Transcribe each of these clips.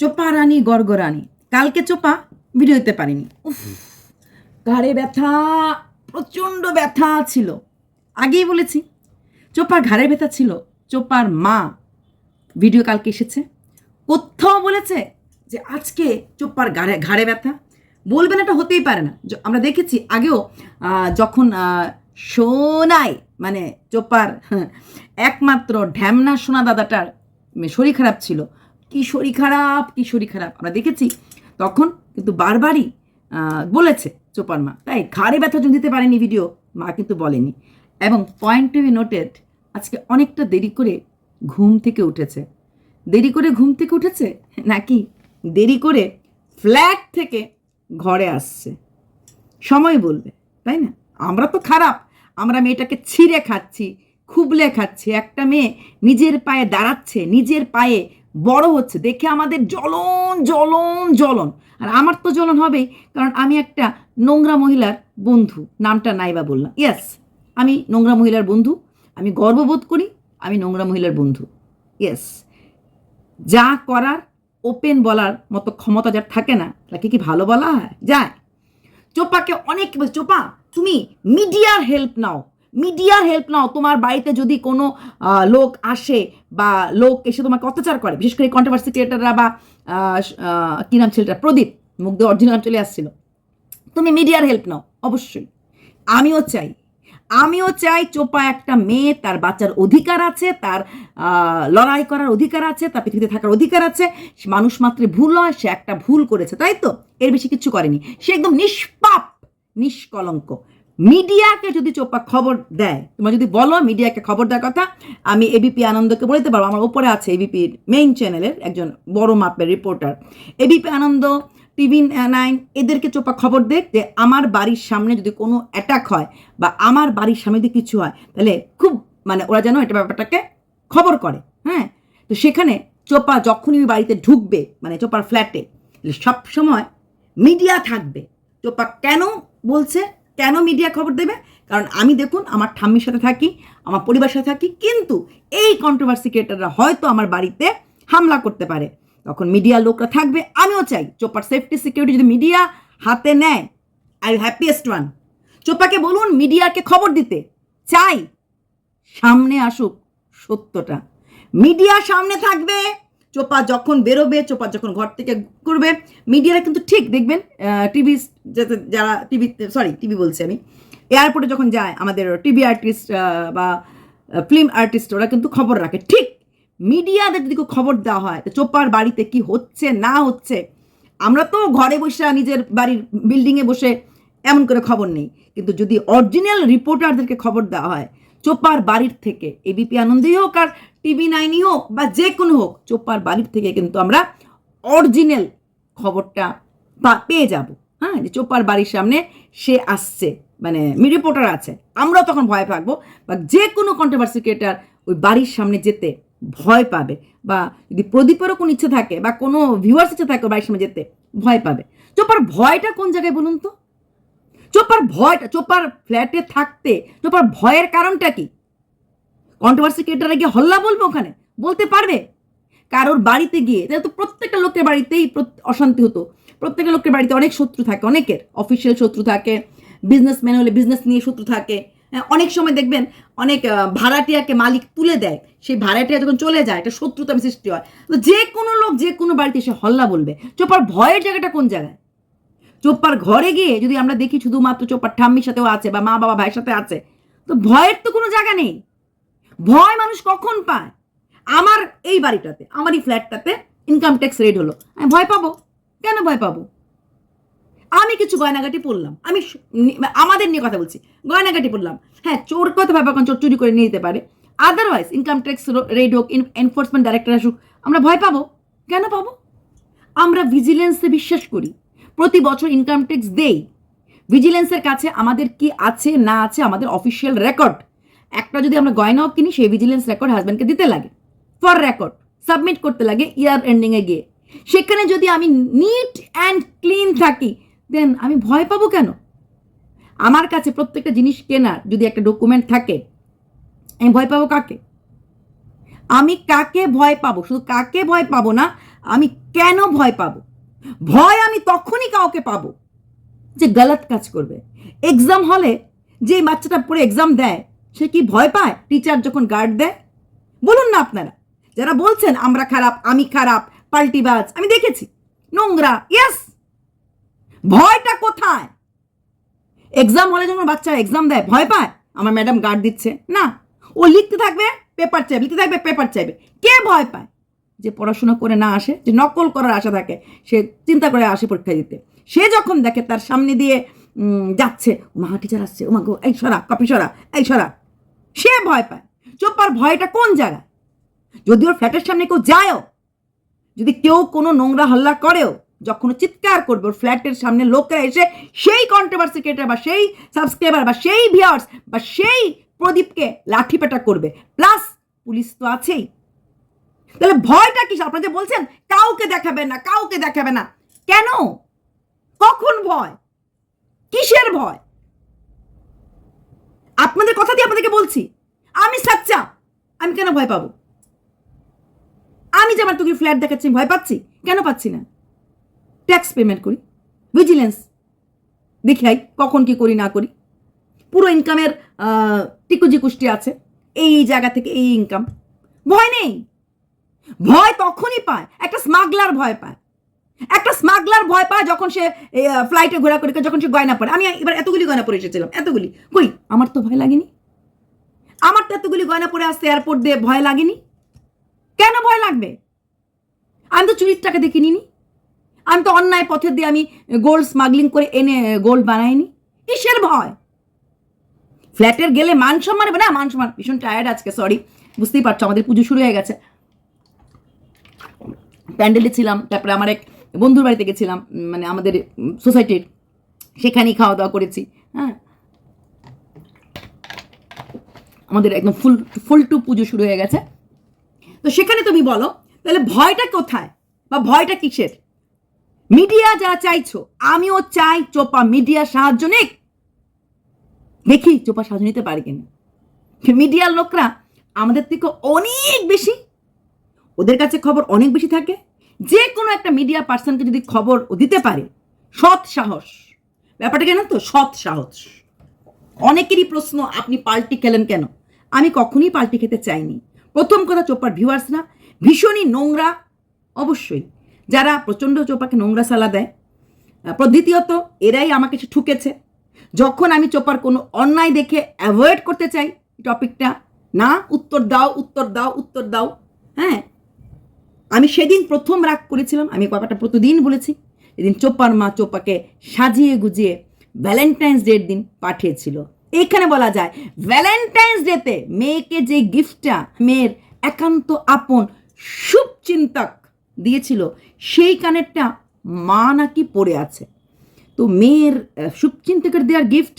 চোপা রানী গর্গরানী কালকে চোপা ভিডিও দিতে পারিনি। উফ। ঘাড়ে ব্যথা প্রচণ্ড ব্যথা ছিল। আগেই বলেছি চোপার ঘাড়ে ব্যথা ছিল। চোপার মা ভিডিও কালকে এসেছে। কোথাও বলেছে যে আজকে চোপার ঘাড়ে ঘাড়ে ব্যথা। বলবেন এটা হতেই পারে না। আমরা দেখেছি আগেও যখন সোনাই মানে চোপার হ্যাঁ, একমাত্র ঢ্যামনা সোনা দাদাটার শরীর খারাপ ছিল কি শরীর খারাপ কি শরীর খারাপ। আমরা দেখেছি, তখন কিন্তু বারবারই বলেছে চোপার মা তাই ঘাড়ে ব্যথা জন্য দিতে পারেনি ভিডিও মা কিন্তু বলেনি। এবং পয়েন্ট টু বি নোটেড আজকে অনেকটা দেরি করে ঘুম থেকে উঠেছে। দেরি করে ঘুম থেকে উঠেছে? নাকি দেরি করে ফ্ল্যাট থেকে ঘরে আসছে? সময় বলবে, তাই না? আমরা তো খারাপ, আমরা মেয়েটাকে ছিঁড়ে খাচ্ছি, খুবলে খাচ্ছি। একটা মেয়ে নিজের পায়ে দাঁড়াচ্ছে, নিজের পায়ে বড় হচ্ছে, দেখে আমাদের জ্বলন জ্বলন জ্বলন। আর আমার তো জ্বলন হবেই, কারণ আমি একটা নোংরা মহিলার বন্ধু, নামটা নাইবা বললাম। ইয়েস আমি নোংরা মহিলার বন্ধু, আমি গর্ববোধ করি, আমি নোংরা মহিলার বন্ধু। ইয়েস যা করার ওপেন বলার মতো ক্ষমতা যার থাকে না, তাকে কি ভালো বলা হয়? যায়। চোপাকে অনেক চোপা, তুমি মিডিয়ার হেল্প নাও। মিডিয়ার হেল্প নাও তোমার বাড়িতে যদি কোনো লোক আসে বা লোক এসে তোমাকে অত্যাচার করে বিশেষ করে কন্ট্রোভার্সি ক্রিয়েটাররা বা আহ, নাম ছেলেটা প্রদীপ দিয়ে অরিজিনাল চলে আসছিল। তুমি মিডিয়ার হেল্প নাও অবশ্যই। আমিও চাই আমিও চাই চোপা একটা মেয়ে তার বাচ্চার অধিকার আছে তার লড়াই করার অধিকার আছে তার পৃথিবীতে থাকার অধিকার আছে মানুষ মাত্রে ভুল হয় সে একটা ভুল করেছে তাই তো? এর বেশি কিছু করেনি। সে একদম নিষ্পাপ নিষ্কলঙ্ক। মিডিয়াকে যদি চোপা খবর দেয়, তোমরা যদি বলো মিডিয়াকে খবর দেওয়ার কথা, আমি এবিপি আনন্দকে বলতে পারব আমার ওপরে আছে এবিপির মেইন চ্যানেলের একজন বড় মাপের reporter ABP Ananda TV nine এদেরকে চোপা খবর দেখ যে আমার বাড়ির সামনে যদি কোনো অ্যাটাক হয় বা আমার বাড়ির সামনে যদি কিছু হয়, তাহলে খুব মানে ওরা যেন এটা ব্যাপারটাকে খবর করে হ্যাঁ? তো সেখানে চোপা যখনই ওই বাড়িতে ঢুকবে মানে চোপার ফ্ল্যাটে সব সময় মিডিয়া থাকবে। চোপা কেন বলছে? কেন মিডিয়া খবর দেবে? কারণ আমি দেখুন, আমার ঠাম্মির সাথে থাকি, আমার পরিবারের সাথে থাকি, কিন্তু এই কন্ট্রোভার্সি ক্রিয়েটাররা হয়তো আমার বাড়িতে হামলা করতে পারে। তখন মিডিয়া লোকরা থাকবে, আমিও চাই, চোপার সেফটি সিকিউরিটি যদি মিডিয়া হাতে নেয় আই হ্যাপিয়েস্ট ওয়ান চোপাকে বলুন, মিডিয়াকে খবর দিতে। চাই, সামনে আসুক সত্যটা। মিডিয়া সামনে থাকবে চোপা যখন বেরোবে, চোপা যখন ঘর থেকে করবে মিডিয়ারা কিন্তু ঠিক দেখবেন টিভি যারা টিভি সরি টিভি বলছি আমি, এয়ারপোর্টে যখন যায়, আমাদের টিভি আর্টিস্ট বা ফিল্ম আর্টিস্ট ওরা কিন্তু খবর রাখে, ঠিক। মিডিয়াদের যদি খবর দেওয়া হয়, তো চোপার বাড়িতে কি হচ্ছে, না হচ্ছে, আমরা তো ঘরে বসে নিজের বাড়ির বিল্ডিংয়ে বসে এমন করে খবর নেই। কিন্তু যদি অরিজিনাল রিপোর্টারদেরকে খবর দেওয়া হয় চোপার বাড়ির থেকে এবিপি আনন্দই হোক আর টিভি নাইনই হোক বা যে কোনো হোক, চোপার বাড়ির থেকে কিন্তু আমরা অরিজিনাল খবরটা পেয়ে যাব। হ্যাঁ যে চোপার বাড়ির সামনে সে আসছে মানে রিপোর্টার আছে আমরাও তখন ভয় পাবো বা যে কোনো কন্ট্রোভার্সি ক্রিয়েটার ওই বাড়ির সামনে যেতে ভয় পাবে, বা যদি প্রদীপেরও কোনো ইচ্ছে থাকে, বা কোনো ভিউয়ার্স ইচ্ছে থাকে বাড়ির সামনে যেতে ভয় পাবে। চোপার ভয়টা কোন জায়গায় বলুন তো? চোপার ভয়টা চোপার ফ্ল্যাটে থাকতে চোপার ভয়ের কারণটা কি? কন্ট্রোভার্সি ক্রিয়েটাররা গিয়ে হল্লা বলবে ওখানে? বলতে পারবে? কারোর বাড়িতে গিয়ে তো প্রত্যেকটা লোকের বাড়িতেই অশান্তি হতো। প্রত্যেকটা লোকের বাড়িতে অনেক শত্রু থাকে অনেকের। অফিসিয়াল শত্রু থাকে বিজনেসম্যান হলে বিজনেস নিয়ে শত্রু থাকে। হ্যাঁ, অনেক সময় দেখবেন অনেক ভাড়াটিয়াকে মালিক তুলে দেয়। সেই ভাড়াটিয়া যখন চলে যায় একটা শত্রুতা সৃষ্টি হয়। তো যে কোনো লোক যে কোনো বাড়িতে এসে হল্লা বলবে। চোপার ভয়ের জায়গাটা কোন জায়গায়? চোপ্পার ঘরে গিয়ে যদি আমরা দেখি শুধুমাত্র চোপ্পার ঠাম্মির সাথেও আছে বা মা বাবা ভাইয়ের সাথে আছে, তো ভয়ের তো কোনো জায়গা নেই। ভয় মানুষ কখন পায়? আমার এই বাড়িটাতে আমার এই ফ্ল্যাটটাতে ইনকাম ট্যাক্স রেট হলো। আমি ভয় পাবো? কেন ভয় পাবো? আমি কিছু গয়নাগাটি পড়লাম আমি আমাদের নিয়ে কথা বলছি। গয়নাগাটি পড়লাম হ্যাঁ চোর কথা ভাবে কারণ চোর চুরি করে নিয়ে যেতে পারে। আদারওয়াইজ ইনকাম ট্যাক্স রেট হোক এনফোর্সমেন্ট ডাইরেক্টর আসুক, আমরা ভয় পাবো? কেন পাবো? আমরা ভিজিলেন্সে বিশ্বাস করি। প্রতি বছর ইনকাম ট্যাক্স দেই। ভিজিলেন্সের কাছে আমাদের কি আছে, না আছে, আমাদের অফিসিয়াল রেকর্ড একটা যদি আমরা গয়নাও কিনি, সেই ভিজিলেন্স রেকর্ড হাজব্যান্ডকে দিতে লাগে। ফর রেকর্ড সাবমিট করতে লাগে ইয়ার এন্ডিংয়ে গিয়ে। সেখানে যদি আমি নিট অ্যান্ড ক্লিন থাকি দেন আমি ভয় পাবো কেন? আমার কাছে প্রত্যেকটা জিনিস কেনার যদি একটা ডকুমেন্ট থাকে, আমি ভয় পাবো কাকে? আমি কাকে ভয় পাবো? শুধু কাকে ভয় পাবো না, আমি কেন ভয় পাবো? ভয় আমি তখনই কাউকে পাবো যে গলত কাজ করবে। এক্সাম হলে যে বাচ্চাটা পড়ে এক্সাম দেয়, সে কি ভয় পায়? টিচার যখন গার্ড দেয়? বলুন না আপনারা। যারা বলছেন, আমরা খারাপ, আমি খারাপ, পাল্টিবাজ, আমি দেখেছি। নোংরা ইয়েস ভয়টা কোথায়? এক্সাম হলে যখন বাচ্চা এক্সাম দেয়, ভয় পায়? আমার ম্যাডাম গার্ড দিচ্ছে। না, ও লিখতে থাকবে পেপার চাইবে, লিখতে থাকবে পেপার চাইবে। কে ভয় পায়? যে পড়াশোনা করে না আসে, যে নকল করার আশা থাকে, সে চিন্তা করে আসে পরীক্ষা দিতে। সে যখন দেখে তার সামনে দিয়ে যাচ্ছে মা টিচার আসছে ও মা গো, এই সরা, কপি সরা, এই সরা। সে ভয় পায়। চোপার ভয়টা কোন জায়গা যদি ওর ফ্ল্যাটের সামনে কেউ যায়ও, যদি কেউ কোনো নোংরা হল্লা করেও, যখন চিৎকার করবে, ওর ফ্ল্যাটের সামনে লোকেরা এসে সেই কন্ট্রোভার্সি ক্রিয়েটার বা সেই সাবস্ক্রাইবার বা সেই ভিউয়ার্স বা সেই প্রদীপকে লাঠিপেটা করবে। প্লাস পুলিশ তো আছেই। তাহলে ভয়টা কি? আপনারা যে বলছেন, কাউকে দেখাবে না, কাউকে দেখাবে না। কেন? কখন ভয়? কিসের ভয়? আপনাদের কথা দিয়ে আপনাদেরকে বলছি, আমি সাচ্চা আমি কেন ভয় পাবো? আমি যে আমার তোকে ফ্ল্যাট দেখাচ্ছি ভয় পাচ্ছি? কেন পাচ্ছি না? ট্যাক্স পেমেন্ট করি। ভিজিলেন্স দেখি আই কখন কি করি, না করি। পুরো ইনকামের টিকুজি কুষ্টি আছে। এই জায়গা থেকে এই ইনকাম ভয় নেই। ভয় তখনই পায়, একটা স্মাগলার ভয় পায়। একটা স্মাগলার ভয় পায় যখন সে ফ্লাইটে ঘোরাঘুরি করে যখন সে গয়না পরে। আমি এবার এতগুলি গয়না পরে এসেছিলাম, এতগুলি। কই, আমার তো ভয় লাগেনি? আমার তো এতগুলি গয়না পরে আসতে এয়ারপোর্ট দিয়ে ভয় লাগেনি? কেন ভয় লাগবে? আমি তো চুরির টাকা দিয়ে কিনিনি। আমি তো অন্যায় পথে দিয়ে আমি গোল্ড স্মাগলিং করে এনে গোল্ড বানাইনি। কিসের ভয়? ফ্ল্যাটের গেলে মান সম্মান না? মান সম্মান, ভীষণ টায়ার্ড আজকে সরি বুঝতেই পারছ, আমাদের পুজো শুরু হয়ে গেছে। প্যান্ডেলে ছিলাম, তারপরে আমার এক বন্ধুর বাড়িতে গেছিলাম মানে আমাদের সোসাইটির। সেখানেই খাওয়া দাওয়া করেছি হ্যাঁ। আমাদের একদম ফুল ফুল টু পুজো শুরু হয়ে গেছে। তো সেখানে তুমি বলো, তাহলে ভয়টা কোথায় বা ভয়টা কিসের? মিডিয়া যারা চাইছো, আমিও চাই চোপা মিডিয়া সাহায্য নিক। দেখি চোপা সাহায্য নিতে পারে কিনা। মিডিয়ার লোকরা আমাদের থেকে অনেক বেশি ওদের কাছে খবর অনেক বেশি থাকে। যে কোনো একটা মিডিয়া পার্সনকে যদি খবর দিতে পারে, সৎ সাহস। ব্যাপারটা কেন তো? সৎ সাহস। অনেকেরই প্রশ্ন, আপনি পাল্টি খেলেন কেন? আমি কখনোই পাল্টি খেতে চাইনি। প্রথম কথা চোপার ভিউয়ার্সরা ভীষণই নোংরা, অবশ্যই। যারা প্রচণ্ড চোপাকে নোংরা সালা দেয়। দ্বিতীয়ত এরাই আমাকে এসে ঠুকেছে। যখন আমি চোপার কোনো অন্যায় দেখে অ্যাভয়েড করতে চাই টপিকটা না, উত্তর দাও উত্তর দাও উত্তর দাও হ্যাঁ আমি সেদিন প্রথম রাগ করেছিলাম, আমি ব্যাপারটা প্রতিদিন বলেছি এদিন চোপার মা চোপাকে সাজিয়ে গুজিয়ে ভ্যালেন্টাইন্স ডের দিন পাঠিয়েছিল। এখানে বলা যায় ভ্যালেন্টাইন্স ডেতে মেয়েকে যে গিফটটা মেয়ের একান্ত আপন শুভচিন্তক দিয়েছিল, সেই কানেরটা মা নাকি পড়ে আছে। তো মেয়ের শুভচিন্তকের দেওয়ার গিফট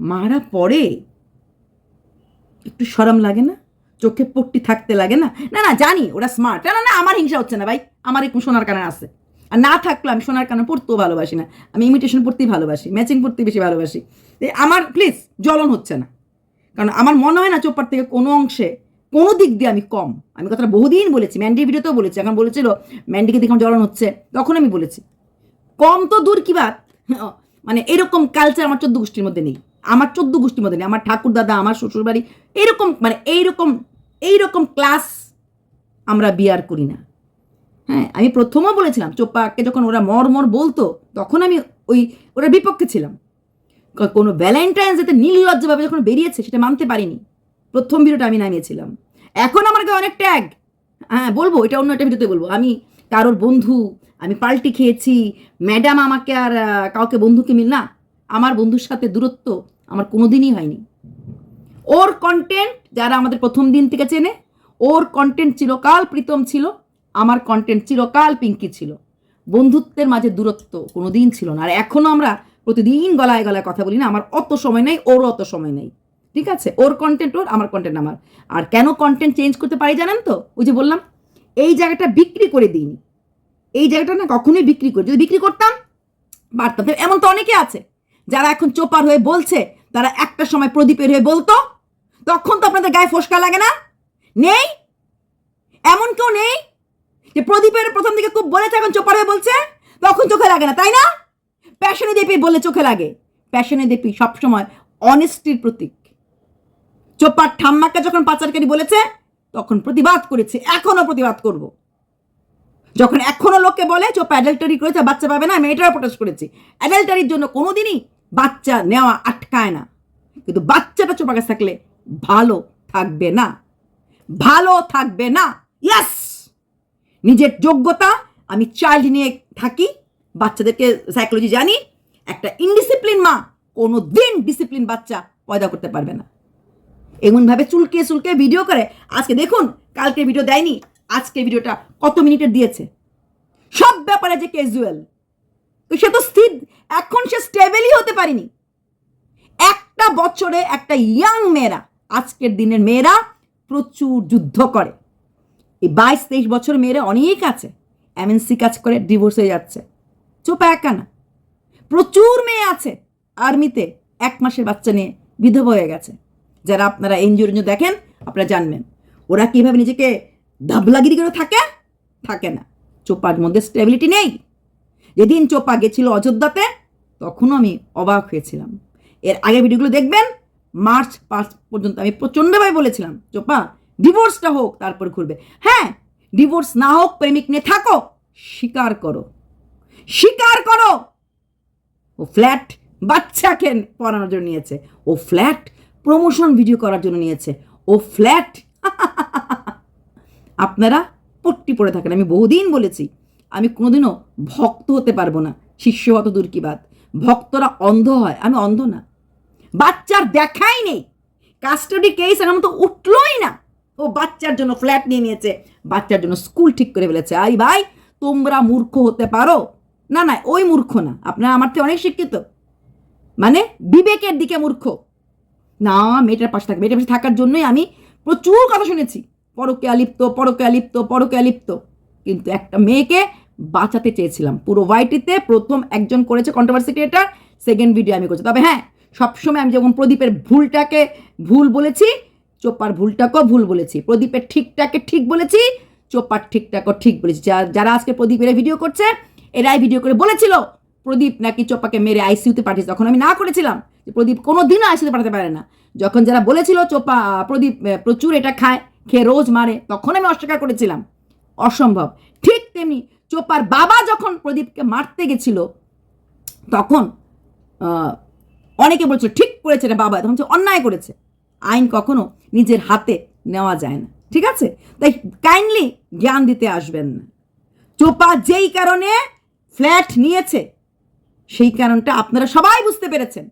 মারা পড়ে? একটু সরম লাগে না? চোখে পট্টি থাকতে লাগে না? না না, জানি, ওরা স্মার্ট না না আমার হিংসা হচ্ছে না ভাই। আমার একটু সোনার কানে আছে। আর না থাকলে আমি সোনার কানে পড়তেও ভালোবাসি না। আমি ইমিটেশন পড়তেই ভালোবাসি ম্যাচিং পড়তে বেশি ভালোবাসি। আমার প্লিজ জ্বলন হচ্ছে না। কারণ আমার মনে হয় না চোপার থেকে কোনো অংশে, কোনো দিক দিয়ে আমি কম। আমি কথাটা বহুদিন বলেছি ম্যান্ডি ভিডিওতেও বলেছি। এখন বলেছিল ম্যান্ডিকে দেখে জ্বলন হচ্ছে। তখন আমি বলেছি। কম তো দূর কি বাত? মানে এরকম কালচার আমার চোদ্দ গোষ্ঠীর মধ্যে নেই। আমার চোদ্দ গোষ্ঠীর মধ্যে আমার ঠাকুর দাদা, আমার শ্বশুরবাড়ি এরকম মানে এইরকম এইরকম ক্লাস আমরা বিয়ার করি না। হ্যাঁ আমি প্রথমও বলেছিলাম, চোপ্পাকে যখন ওরা মর মর বলতো, তখন আমি ওই, ওরা বিপক্ষে ছিলাম। কোনো ভ্যালেন্টাইন্স যাতে নির্লজ্জভাবে যখন বেরিয়েছে, সেটা মানতে পারিনি। প্রথম ভিডিওটা আমি নামিয়েছিলাম। এখন আমার কাছে অনেক ট্যাগ হ্যাঁ বলব, এটা অন্য একটা ভিডিওতে বলব। আমি কারোর বন্ধু, আমি পাল্টি খেয়েছি ম্যাডাম আমাকে আর কাউকে বন্ধুকে মিল না, আমার বন্ধুর সাথে দূরত্ব আমার কোনোদিনই হয়নি। ওর কন্টেন্ট যারা আমাদের প্রথম দিন থেকে চেনে, ওর কন্টেন্ট চিরকাল প্রীতম ছিল, আমার কন্টেন্ট চিরকাল পিঙ্কি ছিল। বন্ধুত্বের মাঝে দূরত্ব কোনো দিন ছিল না। আর এখনও আমরা প্রতিদিন গলায় গলায় কথা বলি না, আমার অত সময় নেই, ওরও অত সময় নেই। ঠিক আছে? ওর কন্টেন্ট ওর, আমার কন্টেন্ট আমার। আর কেন কন্টেন্ট চেঞ্জ করতে পারি জানেন তো? ওই যে বললাম, এই জায়গাটা বিক্রি করে দিইনি। এই জায়গাটা না কখনোই বিক্রি করি যদি বিক্রি করতাম, বাড়তাম। এমন তো অনেকে আছে, যারা এখন চোপার হয়ে বলছে তারা একটা সময় প্রদীপের হয়ে বলতো, তখন তো আপনাদের গায়ে ফসকা লাগে না? নেই? এমন কেউ নেই যে প্রদীপের প্রথম দিকে খুব বলেছে, এখন চোপার হয়ে বলছে? তখন চোখে লাগে না, তাই না? প্যাশনে দেপি বললে চোখে লাগে। প্যাশনে দেপি সবসময় অনেস্টির প্রতীক। চোপার ঠাম্মাকে যখন পাচারকারী বলেছে, তখন প্রতিবাদ করেছে এখনও প্রতিবাদ করব। যখন এখনও লোককে বলে, চোপা অ্যাডাল্টারি করেছে, বাচ্চা পাবে না আমি এটাও প্রোটেস্ট করেছি। অ্যাডাল্টারির জন্য কোনোদিনই বাচ্চা নেওয়া আটকায় না। কিন্তু বাচ্চাটা চোপা কাছে থাকলে ভালো থাকবে না। ভালো থাকবে না। ইয়াস নিজের যোগ্যতা আমি চাইল্ড নিয়ে থাকি। বাচ্চাদেরকে সাইকোলজি জানি। একটা ইনডিসিপ্লিন মা কোনো দিন ডিসিপ্লিন বাচ্চা পয়দা করতে পারবে না। এমনভাবে চুলকে চুলকে ভিডিও করে। আজকে দেখুন, কালকে ভিডিও দেয়নি। আজকে ভিডিওটা কত মিনিটের দিয়েছে? সব ব্যাপারে যে ক্যাজুয়াল তো সে তো স্থির। এখন সে স্টেবেলই হতে পারিনি। একটা বছরে একটা ইয়াং মেয়েরা, আজকের দিনের মেয়েরা প্রচুর যুদ্ধ করে। এই বাইশ তেইশ বছর মেয়েরা অনেক আছে এমএনসি কাজ করে ডিভোর্স হয়ে যাচ্ছে। চোপা একা না। প্রচুর মেয়ে আছে আর্মিতে এক মাসের বাচ্চা নিয়ে বিধবা হয়ে গেছে। যারা আপনারা এনজিওর জন্য দেখেন, আপনারা জানবেন। ওরা কীভাবে নিজেকে দাবলাগিরি করে থাকে? থাকে না। চোপার মধ্যে স্টেবিলিটি নেই। যেদিন চোপা গেছিল অযোধ্যাতে, তখনও আমি অবাক হয়েছিলাম। এর আগে ভিডিওগুলো দেখবেন? মার্চ পাঁচ পর্যন্ত আমি প্রচণ্ডভাবে বলেছিলাম, চোপা ডিভোর্সটা হোক, তারপর ঘুরবে। হ্যাঁ ডিভোর্স না হোক, প্রেমিক নিয়ে থাকো স্বীকার করো। স্বীকার করো! ও ফ্ল্যাট বাচ্চাকে পড়ানোর জন্য নিয়েছে। ও ফ্ল্যাট প্রমোশন ভিডিও করার জন্য নিয়েছে। ও ফ্ল্যাট আপনারা পট্টি পড়ে থাকেন, আমি বহুদিন বলেছি, আমি কোনোদিনও ভক্ত হতে পারব না। শিষ্য অত দূর কি বাদ ভক্তরা অন্ধ হয়। আমি অন্ধ না। বাচ্চার দেখাই নেই। কাস্টাডি কেস এখন তো উঠলোই না। ও বাচ্চার জন্য ফ্ল্যাট নিয়ে নিয়েছে। বাচ্চার জন্য স্কুল ঠিক করে ফেলেছে। আই ভাই, তোমরা মূর্খ হতে পারো? না না, ওই মূর্খ না। আপনারা আমার থেকে অনেক শিক্ষিত। মানে বিবেকের দিকে মূর্খ। না, মেয়েটার পাশে থাকবে মেয়েটার পাশে থাকার জন্যই আমি প্রচুর কথা শুনেছি। পরকে আলিপ্ত পরকে আলিপ্ত পরকে আলিপ্ত কিন্তু একটা মেয়েকে বাঁচাতে চেয়েছিলাম। পুরো ওয়াইটিতে প্রথম একজন করেছে কন্ট্রোভার্সি ক্রিয়েটার সেকেন্ড ভিডিও আমি করছি। তবে হ্যাঁ সবসময় আমি যখন প্রদীপের ভুলটাকে ভুল বলেছি, চোপার ভুলটাকেও ভুল বলেছি। প্রদীপের ঠিকটাকে ঠিক বলেছি, চোপার ঠিকটাকেও ঠিক বলেছি। যারা আজকে প্রদীপের ভিডিও করছে, এরাই ভিডিও করে বলেছিল, প্রদীপ নাকি চোপাকে মেরে আইসিইউতে পাঠিয়েছে। তখন আমি না করেছিলাম যে প্রদীপ কোনো দিনও আইসিইউতে পাঠাতে পারে না। যখন যারা বলেছিল চোপা, প্রদীপ প্রচুর এটা খায়, খেয়ে রোজ মারে, তখন আমি অস্বীকার করেছিলাম। অসম্ভব। ঠিক তেমনি চোপার বাবা যখন প্রদীপকে মারতে গেছিল, তখন অনেকে বলছিল, ঠিক করেছে রে বাবা। তখন অন্যায় করেছে। আইন কখনো নিজের হাতে নেওয়া যায় না। ঠিক আছে? তাই কাইন্ডলি জ্ঞান দিতে আসবেন না। চোপা যেই কারণে ফ্ল্যাট নিয়েছে, সেই কারণটা আপনারা সবাই বুঝতে পেরেছেন।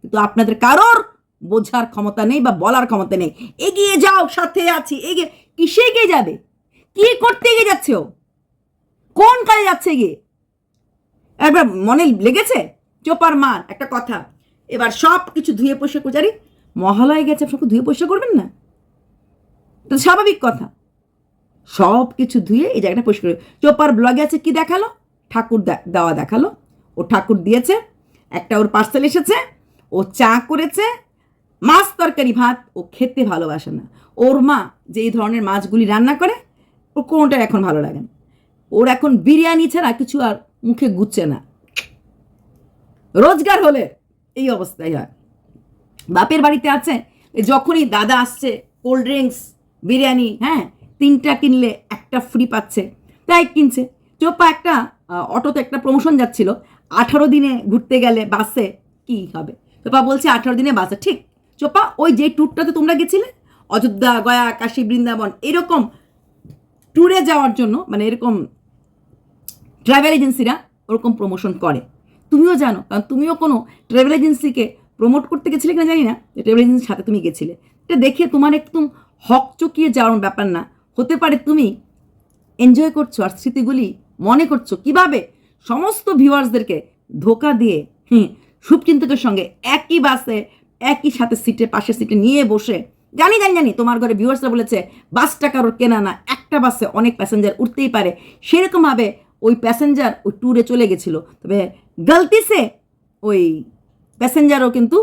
কিন্তু আপনাদের কারোর বোঝার ক্ষমতা নেই বা বলার ক্ষমতা নেই। এগিয়ে যাও, সাথে আছি, এগিয়ে, কিসে এগিয়ে যাবে? কি করতে এগিয়ে যাচ্ছে ও? কোন কাজে যাচ্ছে গিয়ে? একবার মনে লেগেছে? চোপার মান একটা কথা। এবার সব কিছু ধুয়ে পরিষ্কার পূজারি মহালয় গেছে সব ধুয়ে পরিষ্কার করবেন না? তো স্বাভাবিক কথা। সব কিছু ধুয়ে এই জায়গাটা পরিষ্কার করে- চোপার ব্লগে আছে, কি দেখাল? ঠাকুর দেওয়া দেখাল। ও ঠাকুর দিয়েছে, একটা ওর পার্সেল এসেছে, ও চা করেছে, মাছ তরকারি, ভাত। ও খেতে ভালোবাসে না। ওর মা যে এই ধরনের মাছগুলি রান্না করে ও কোনোটা এখন ভালো লাগে না? ওর এখন বিরিয়ানি ছাড়া কিছু আর মুখে গুচ্ছে না। রোজগার হলে এই অবস্থায় হয়। বাপের বাড়িতে আছে যখনই দাদা আসছে কোল্ড ড্রিঙ্কস বিরিয়ানি হ্যাঁ তিনটা কিনলে একটা ফ্রি পাচ্ছে, তাই কিনছে। চোপা একটা অটোতে একটা প্রমোশন যাচ্ছিল, আঠারো দিনে ঘুরতে গেলে বাসে কি হবে? চোপা বলছে আঠারো দিনে বাসে, ঠিক। চোপা, ওই যে ট্যুরটাতে তোমরা গেছিলে, অযোধ্যা, গয়া, কাশী, বৃন্দাবন, এরকম ট্যুরে যাওয়ার জন্য মানে এরকম ট্রাভেল এজেন্সিরা ওরকম প্রমোশন করে। তুমিও জানো, কারণ তুমিও কোনো ট্রাভেল এজেন্সিকে প্রমোট করতে গেছিলে কিনা জানি না, যে ট্রাভেল এজেন্সির সাথে তুমি গেছিলে। এটা দেখে তোমার একদম হক চকিয়ে যাওয়ার ব্যাপার না। হতে পারে তুমি এনজয় করছ আর স্মৃতিগুলি মনে করছ। কীভাবে? সমস্ত ভিউয়ার্সদেরকে ধোকা দিয়ে, হুম শুভচিন্তকের সঙ্গে একই বাসে, একই সাথে সিটে, পাশের সিটে নিয়ে বসে, জানি জানি জানি, তোমার ঘরে ভিউয়ার্সরা বলেছে বাসটা কারোর কেনা না, একটা বাসে অনেক প্যাসেঞ্জার উঠতেই পারে। সেরকমভাবে ওই প্যাসেঞ্জার ওই ট্যুরে চলে গেছিল। তবে গলতি সে ওই প্যাসেঞ্জারও কিন্তু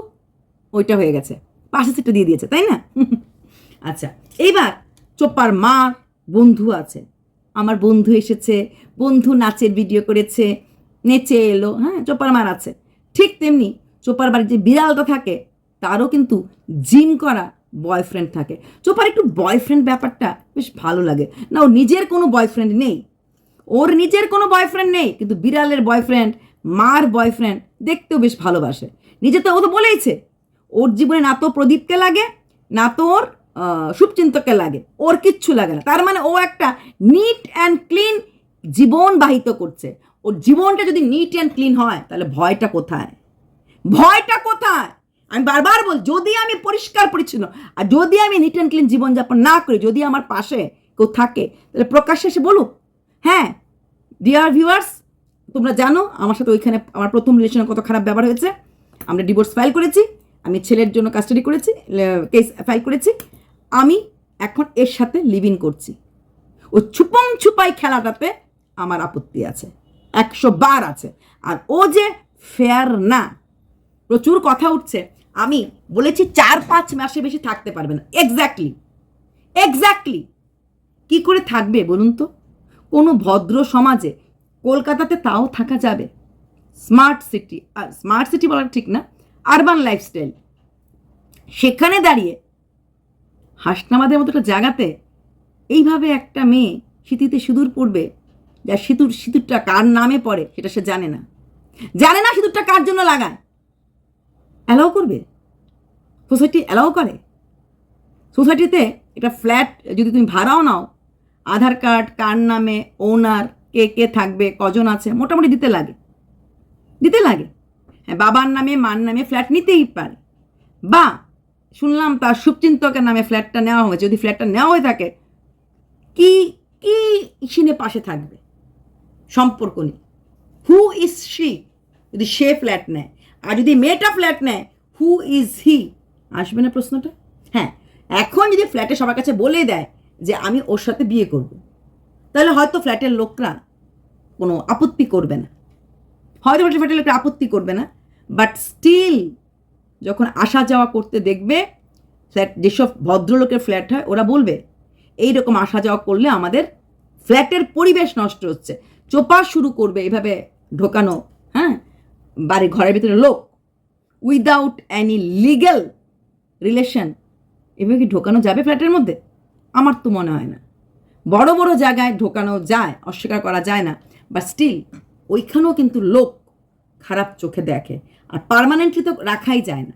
ওইটা হয়ে গেছে। পাশের সিটটা দিয়ে দিয়েছে, তাই না? আচ্ছা এইবার চোপ্পার মার বন্ধু আছে। আমার বন্ধু এসেছে, বন্ধু নাচের ভিডিও করেছে, নেচে এলো হ্যাঁ চোপার মার আছে। ঠিক তেমনি চোপার বাড়ির যে বিড়ালটা থাকে, তারও কিন্তু জিম করা বয়ফ্রেন্ড থাকে। চোপার একটু বয়ফ্রেন্ড ব্যাপারটা বেশ ভালো লাগে। না, ও নিজের কোনো বয়ফ্রেন্ড নেই। ওর নিজের কোনো বয়ফ্রেন্ড নেই, কিন্তু বিড়ালের বয়ফ্রেন্ড মার বয়ফ্রেন্ড দেখতেও বেশ ভালোবাসে। নিজে তো ও তো বলেইছে, ওর জীবনে না তো প্রদীপকে লাগে, না তো ওর শুভচিন্তককে লাগে, ওর কিচ্ছু লাগে না। তার মানে ও একটা নিট অ্যান্ড ক্লিন জীবন বাহিত করছে। ওর জীবনটা যদি নিট অ্যান্ড ক্লিন হয়, তাহলে ভয়টা কোথায়? ভয়টা কোথায়? আমি বারবার বল, যদি আমি পরিষ্কার পরিচ্ছন্ন, আর যদি আমি নিট অ্যান্ড ক্লিন জীবনযাপন না করি, যদি আমার পাশে কেউ থাকে, তাহলে প্রকাশ্যে এসে বলুক হ্যাঁ ডিয়ার ভিউয়ার্স তোমরা জানো আমার সাথে ওইখানে আমার প্রথম রিলেশনে কত খারাপ ব্যবহার হয়েছে। আমরা ডিভোর্স ফাইল করেছি, আমি ছেলের জন্য কাস্টাডি করেছি কেস ফাইল করেছি। আমি এখন এর সাথে লিভ ইন করছি। ও ছুপং ছুপাই খেলাটাতে আমার আপত্তি আছে, একশো বার আছে। আর ও যে ফেয়ার না, প্রচুর কথা উঠছে। আমি বলেছি চার পাঁচ মাসে বেশি থাকতে পারবে না। এক্স্যাক্টলি এক্স্যাক্টলি কি করে থাকবে বলুন তো? কোনো ভদ্র সমাজে কলকাতাতে তাও থাকা যাবে। স্মার্ট সিটি স্মার্ট সিটি বলা ঠিক না, আরবান লাইফস্টাইল। সেখানে দাঁড়িয়ে হাসনামাদের মতো একটা জায়গাতে এইভাবে একটা মেয়ে শীতিতে সিঁদুর পড়বে যার সিঁদুর, সিঁদুরটা কার নামে পড়ে সেটা সে জানে না। জানে না সিঁদুরটা কার জন্য লাগায়। অ্যালাউ করবে? সোসাইটি অ্যালাউ করে? সোসাইটিতে একটা ফ্ল্যাট যদি তুমি ভাড়াও নাও আধার কার্ড, কার নামে ওনার কে কে থাকবে, কজন আছে, মোটামুটি দিতে লাগে। দিতে লাগে। হ্যাঁ বাবার নামে, মার নামে ফ্ল্যাট নিতেই পারে। বা, শুনলাম তার শুভচিন্তকের নামে ফ্ল্যাটটা নেওয়া হয়েছে। যদি ফ্ল্যাটটা নেওয়া হয়ে থাকে, কি কি সিনে পাশে থাকবে? সম্পর্ক নেই হু ইজ শি যদি সে ফ্ল্যাট নেয়। আর যদি মেয়েটা ফ্ল্যাট নেয় হু ইজ হি আসবে না প্রশ্নটা? হ্যাঁ এখন যদি ফ্ল্যাটে সবার কাছে বলে দেয় যে আমি ওর সাথে বিয়ে করব। তাহলে হয়তো ফ্ল্যাটের লোকরা কোনো আপত্তি করবে না। হয়তো ফ্ল্যাটের লোকরা আপত্তি করবে না বাট স্টিল যখন আসা যাওয়া করতে দেখবে ফ্ল্যাট যেসব ভদ্রলোকের ফ্ল্যাট হয়, ওরা বলবে এই রকম আসা যাওয়া করলে আমাদের ফ্ল্যাটের পরিবেশ নষ্ট হচ্ছে। চোপা শুরু করবে এভাবে ঢোকানো হ্যাঁ? বাড়ি ঘরের ভিতরে লোক উইদাউট অ্যানি লিগ্যাল রিলেশন এভাবে কি ঢোকানো যাবে ফ্ল্যাটের মধ্যে? আমার তো মনে হয় না। বড় বড় জায়গায় ঢোকানো যায়, অস্বীকার করা যায় না বা স্টিল ওইখানেও কিন্তু লোক খারাপ চোখে দেখে, আর পার্মানেন্টলি তো রাখাই যায় না।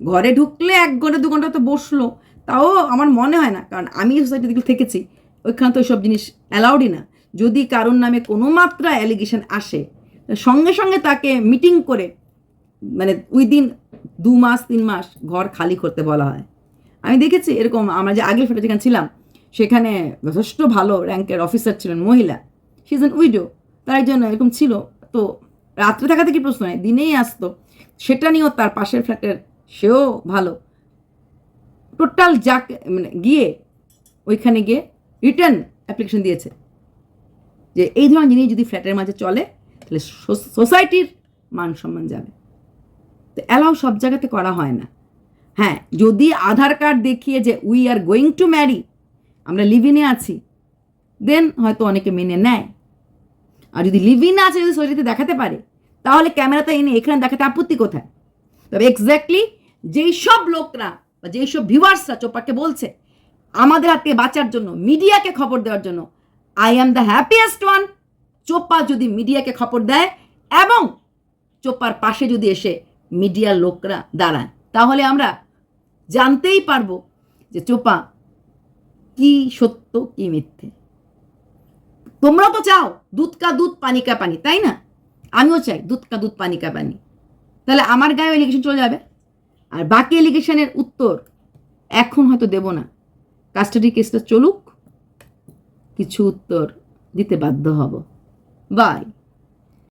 ঘরে ঢুকলে এক ঘণ্টা, দু ঘণ্টা তো বসল, তাও আমার মনে হয় না, কারণ আমি সোসাইটি দিকে থেকেছি, ওইখানে তো সব জিনিস অ্যালাউডই না। যদি কারোর নামে কোনো মাত্রা অ্যালিগেশন আসে, সঙ্গে সঙ্গে তাকে মিটিং করে মানে উইদিন দু মাস, তিন মাস ঘর খালি করতে বলা হয়। আমি দেখেছি এরকম আমরা যে আগের ফেটে যেখানে ছিলাম, সেখানে যথেষ্ট ভালো র্যাঙ্কের অফিসার ছিলেন মহিলা। অ্যান উইডো তার একজন এরকম ছিল। তো রাত্রে থাকাতে কি প্রশ্ন নেই, দিনেই আসতো। সেটা নিয়েও তার পাশের ফ্ল্যাটের সেও ভালো। টোটাল যাকে মানে গিয়ে ওইখানে গিয়ে রিটার্ন অ্যাপ্লিকেশন দিয়েছে। যে এই ধরনের জিনিস যদি ফ্ল্যাটের মাঝে চলে, তাহলে সোসাইটির মান সম্মান যাবে। তো অ্যালাউ সব জায়গাতে করা হয় না। হ্যাঁ যদি আধার কার্ড দেখিয়ে যে we are going to marry আমরা লিভিনে আছি দেন হয়তো অনেকে মেনে নেয়। আর যদি লিভিন আছে, যদি সোসাইটিতে দেখাতে পারে, তাহলে ক্যামেরাতে এনে এখানে দেখাতে আপত্তি কোথায়? তবে এক্স্যাক্টলি যেই সব লোকরা বা যেই সব ভিউয়ার্সরা চোপাকে বলছে, আমাদের হাত বাঁচার জন্য মিডিয়াকে খবর দেওয়ার জন্য I am the happiest one Chopra যদি মিডিয়াকে খবর দেয় এবং চোপার পাশে যদি এসে মিডিয়ার লোকরা দাঁড়ায়, তাহলে আমরা জানতেই পারব যে চোপা, কি সত্য, কি মিথ্যে। তোমরা তো চাও, দুধ কা দুধ, পানি কা পানি, তাই না? আমিও চাই, দুধ কা দুধ, পানি কা পানি। তাহলে আমার গায়ে এলিগেশন চলে যাবে। আর বাকি এলিগেশনের উত্তর এখন হয়তো দেব না। কাস্টাডি কেসটা চলুক, কিছু উত্তর দিতে বাধ্য হব। বাই